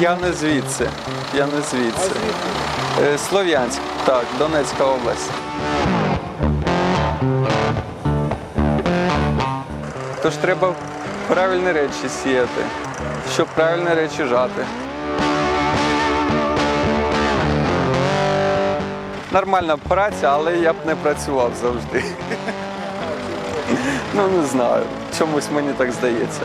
Я не звідси. Я не звідси. Е, Слов'янськ, так, Донецька область. Тож треба правильні речі сіяти, щоб правильні речі жати. Нормальна праця, але я б не працював завжди. Ну не знаю. Чомусь мені так здається.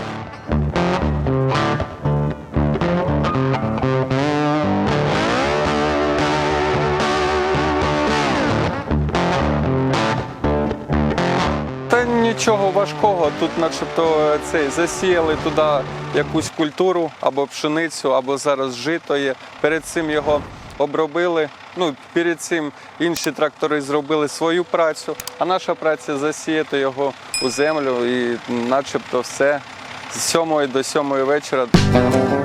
Нічого важкого. Тут, начебто, цей засіяли туди якусь культуру або пшеницю, або зараз жито є. Перед цим його обробили. Ну, перед цим інші трактори зробили свою працю, а наша праця засіяти його у землю і начебто все з 7 до 7 вечора. –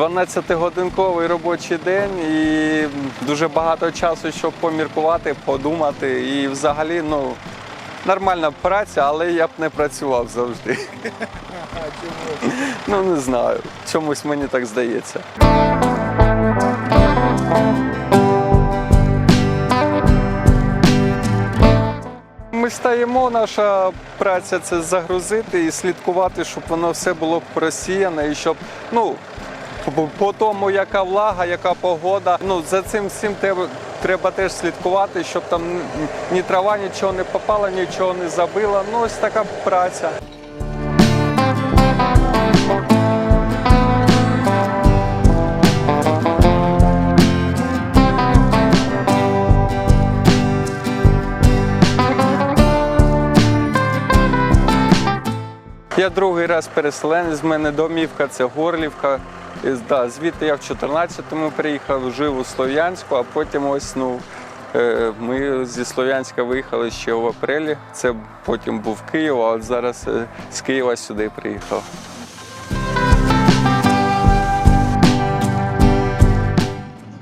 12-годинковий робочий день і дуже багато часу, щоб поміркувати, подумати. І взагалі, ну, нормальна праця, але я б не працював завжди. Ну не знаю. Чомусь мені так здається. Ми стаємо, наша праця це загрузити і слідкувати, щоб воно все було просіяне і щоб, ну, по- тому, яка влага, яка погода. Ну, за цим всім треба, треба теж слідкувати, щоб там ні трава нічого не попала, нічого не забила. Ну, ось така праця. Я другий раз переселенець, з мене домівка це Горлівка. Да, звідти я в 14-му приїхав, жив у Слов'янську, а потім ось ну, е, ми зі Слов'янська виїхали ще в апрелі. Це потім був Київ, а от зараз е, з Києва сюди приїхав.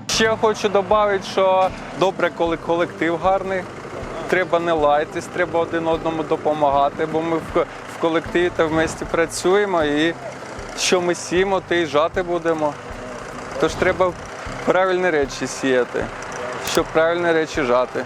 Ще хочу додати, що добре, коли колектив гарний. Треба не лаятись, треба один одному допомагати, бо ми в колективі та в місті працюємо і що ми сіємо, те й жати будемо. Тож треба правильні речі сіяти, щоб правильні речі жати.